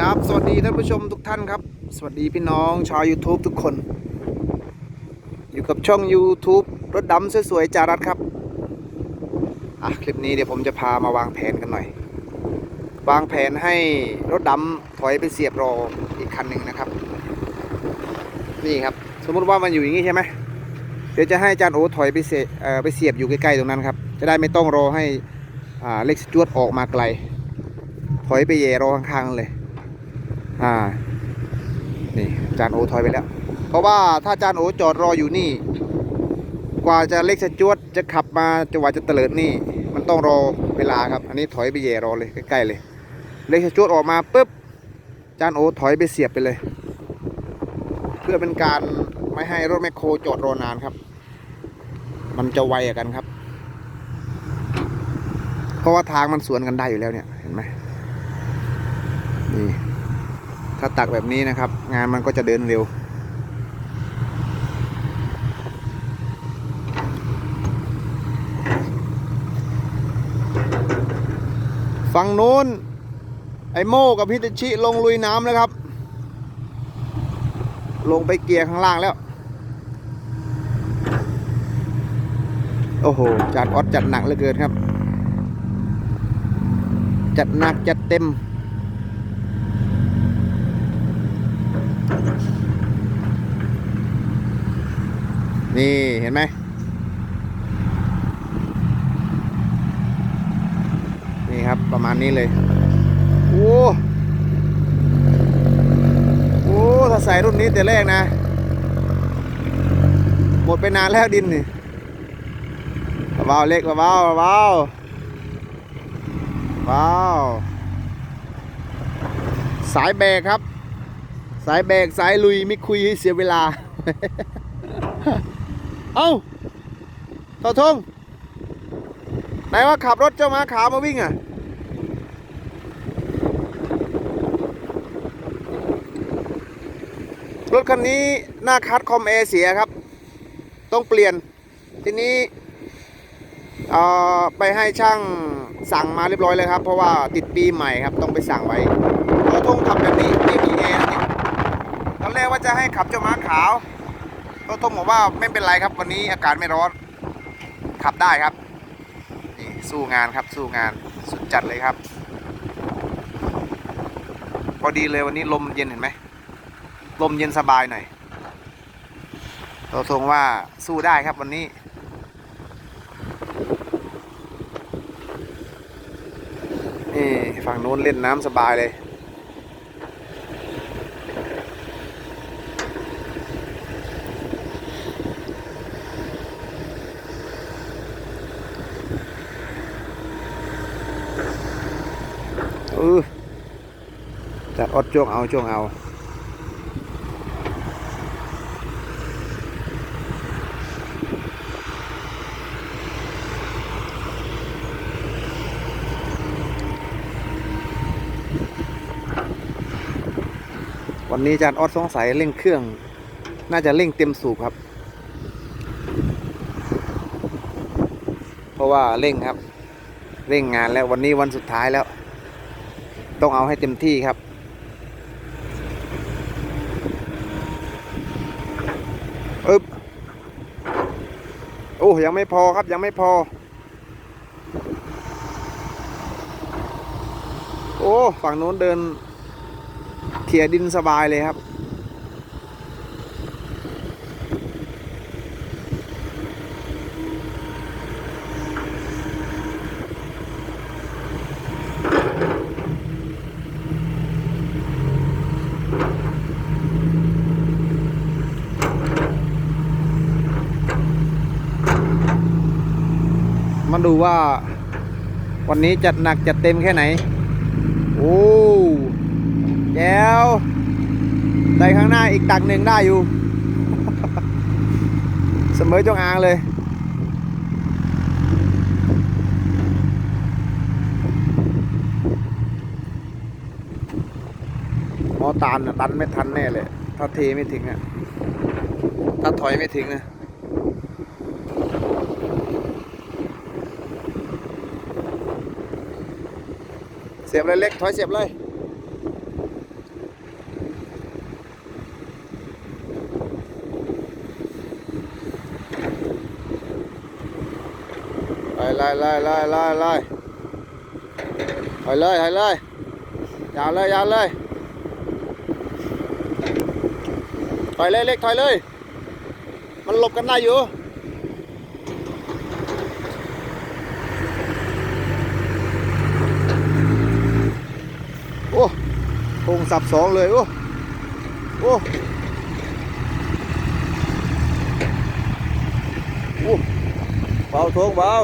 ครับ สวัสดีท่านผู้ชมทุกท่านครับ สวัสดีพี่น้องชาว YouTube ทุกคน อยู่กับช่อง YouTube รถดำสวยๆจารัสครับ อะ คลิปนี้เดี๋ยวผมจะพามาวางแผนกันหน่อย วางแผนให้รถดำถอยไปเสียบรออีกคันหนึ่งนะครับ นี่ครับ สมมติว่ามันอยู่อย่างนี้ใช่ไหมเดี๋ยวจะให้จาร์โอถอยไปเสียเอ่อไปเสียบอยู่ใกล้ๆตรงนั้นครับ จะได้ไม่ต้องรอให้เล็กจวดออกมาไกลถอยไปแย่รอข้างๆเลย อ่านี่จานโอถอยไปแล้ว เพราะว่าถ้าจานโอจอดรออยู่นี่ กว่าจะเล็กสจวดจะขับมาจังหวะจะเตลิดนี่ มันต้องรอเวลาครับ อันนี้ถอยไปแย่รอเลยใกล้ๆเลย เล็กสจวดออกมาปุ๊บจานโอถอยไปเสียบไปเลย เพื่อเป็นการไม่ให้รถแมคโครจอดรอนานครับ มันจะไวกันครับ เพราะว่าทางมันสวนกันได้อยู่แล้วเนี่ยเห็นไหมนี่ ถ้าตักแบบนี้นะครับ งานมันก็จะเดินเร็ว ฝั่งนู้น ไอโม่กับพิตชิลงลุยน้ำแล้วครับ ลงไปเกียร์ข้างล่างแล้ว โอ้โห จัดออดจัดหนักเหลือเกินครับ จัดหนักจัดเต็ม นี่เห็นไหมนี่ครับประมาณนี้เลย โอ้โอ้ถ้าใส่รุ่นนี้แต่แรกนะ หมดไปนานแล้วดินนี่เบาๆเล็กเบาๆเบาๆเบาสายแบกครับ สายแบกสายลุยไม่คุยให้เสียเวลา เอ้าต่อทงไหนว่าขับรถเจ้ามาขาวมาวิ่งอะรถคันนี้หน้าคัดคอมแอร์เสียครับ ต้องเปลี่ยน ทีนี้เอ่อไปให้ช่างสั่งมาเรียบร้อยเลยครับ เพราะว่าติดปีใหม่ครับ ต้องไปสั่งไว้ต่อทงขับแบบนี้ไม่มีแอร์ตอนแรกว่าจะให้ขับเจ้าม้าขาว ก็ต้องบอกว่าไม่เป็นไรครับ วันนี้อากาศไม่ร้อน ขับได้ครับนี่สู้งานครับสู้งานสุดจัดเลยครับ พอดีเลยวันนี้ลมเย็นเห็นไหมลมเย็นสบายหน่อยเราทงว่าสู้ได้ครับวันนี้ นี่ฝั่งโน้นเล่นน้ำสบายเลย ออจัดอดจ้วงเอาจ้วงเอาวันนี้อาจารย์ออดสงสัยเร่งเครื่อง น่าจะเร่งเต็มสูบครับ เพราะว่าเร่งครับ เร่งงานแล้ววันนี้วันสุดท้ายแล้ว ต้องเอาให้เต็มที่ครับ อึบโอ้ยังไม่พอครับยังไม่พอ โอ้ ฝั่งโน้นเดินเขี่ยดินสบายเลยครับ มาดูว่า วันนี้จัดหนักจัดเต็มแค่ไหน โอ้แจ๋วได้ข้างหน้าอีกตักหนึ่งได้อยู่ เสมอจงอางเลย มอตานน่ะตันไม่ทันแน่เลย ถ้าเทไม่ถึงอะถ้าถอยไม่ถึงนะ เสียบเลยเล็กถอยเสียบเลยไล่ไล่ไล่ไล่ไล่ไล่เลยไปเลยยาวเลยยาวเลยถอยเลยเล็กถอยเลย มันหลบกันได้อยู่ งสับสองเลย โอ้โอ้โอ้เบาทงเบา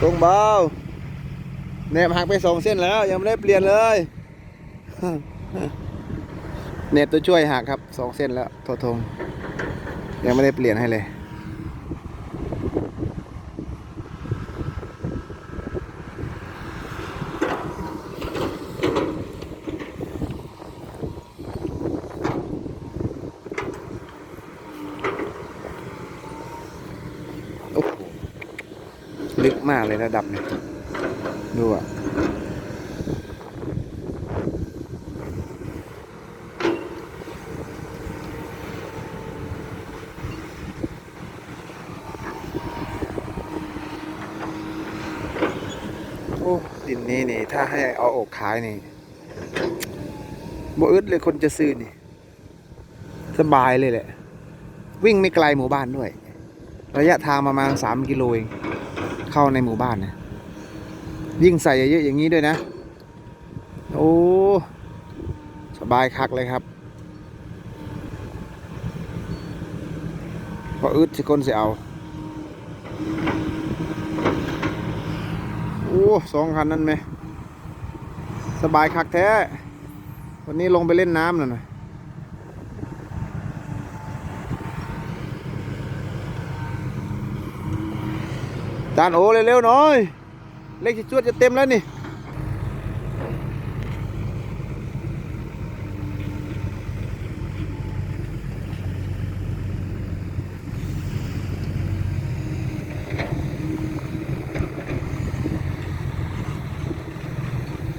ทงเบาแนบหักไปสองเส้นแล้ว ยังไม่ได้เปลี่ยนเลยเน็ตตัวช่วยหักครับสองเส้นแล้วทษทงยังไม่ได้เปลี่ยนให้เลย ลึกมากเลยระดับเนี่ยดูอะโอ้ดินนี้นี่ ถ้าให้เอาออกขายนี่บ่อึดเลยคนจะซื้อนี่ สบายเลยแหละ วิ่งไม่ไกลหมู่บ้านด้วย ระยะทางประมาณสามกิโลเอง เข้าในหมู่บ้านนะยิ่งใส่เยอะๆอย่างนี้ด้วยนะ โอ้สบายคักเลยครับพออึดสิคนสิเอาโอ้สองคันนั่นไหม สบายคักแท้ วันนี้ลงไปเล่นน้ำหน่อย จานโอเร็วๆหน่อย เลขที่จวดจะเต็มแล้วนี่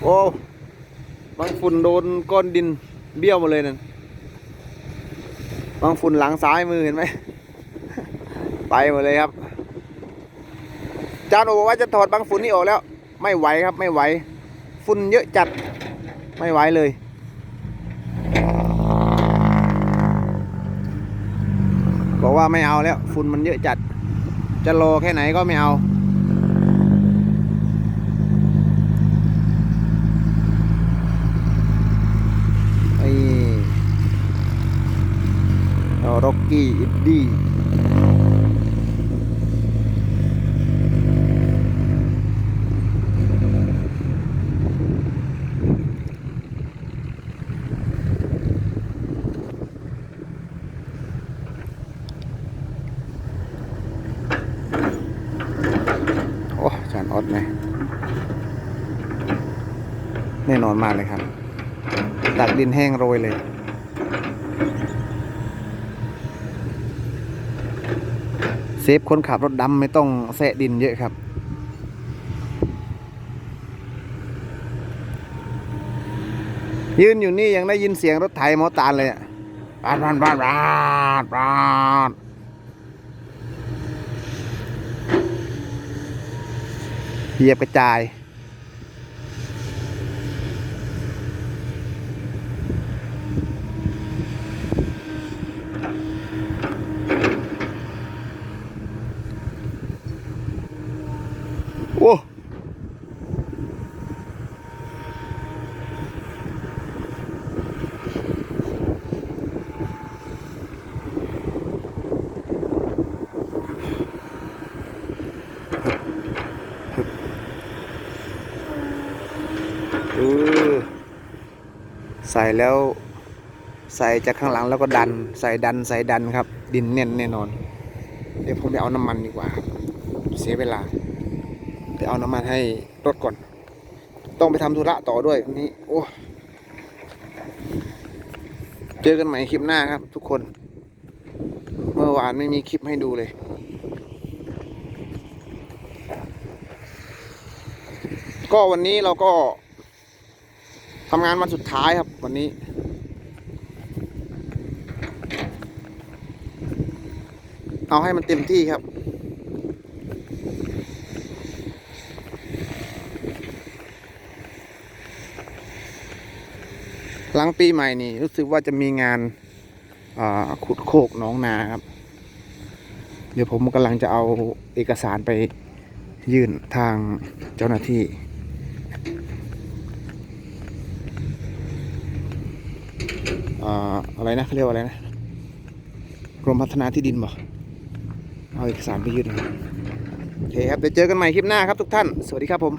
โอ้บางฝุ่นโดนก้อนดินเบี้ยวมาเลยนั่นบางฝุ่นหลังซ้ายมือเห็นไหม ไปหมดเลยครับ จานโอบอกว่าจะถอดบางฝุ่นนี่ออกแล้ว ไม่ไหวครับไม่ไหว ฝุ่นเยอะจัดไม่ไหวเลย บอกว่าไม่เอาแล้ว ฝุ่นมันเยอะจัด จะรอแค่ไหนก็ไม่เอาไอ้ร็อกกี้อิดดี้ โอ้จานออดไหมแน่นอนมากเลยครับตักดินแห้งโรยเลย เซฟคนขับรถดำไม่ต้องแสะดินเยอะครับ ยืนอยู่นี่ยังได้ยินเสียงรถไถมอตานเลยอะปาดปาดปาดปาดปาด เหยียบกระจาย โอ้เออ ใส่แล้วใส่จากข้างหลังแล้วก็ดัน ใส่ดันใส่ดันครับ ดินแน่นแน่นอน เดี๋ยวผมไปเอาน้ำมันดีกว่า เสียเวลา ไปเอาน้ำมันให้รถก่อน ต้องไปทำธุระต่อด้วยวันนี้โอ้เจอกันใหม่คลิปหน้าครับ ทุกคน เมื่อวานไม่มีคลิปให้ดูเลยก็วันนี้เราก็ ทำงานวันสุดท้ายครับวันนี้ เอาให้มันเต็มที่ครับหลังปีใหม่นี่รู้สึกว่าจะมีงานขุดโคกน้องนาครับ เดี๋ยวผมกำลังจะเอาเอกสารไปยื่นทางเจ้าหน้าที่ อะไรนะเขาเรียกว่าอะไรนะกรมพัฒนาที่ดินบอกเอาเอกสารไปยื่นโอเคครับเดี๋ยวเจอกันใหม่คลิปหน้าครับทุกท่าน สวัสดีครับผม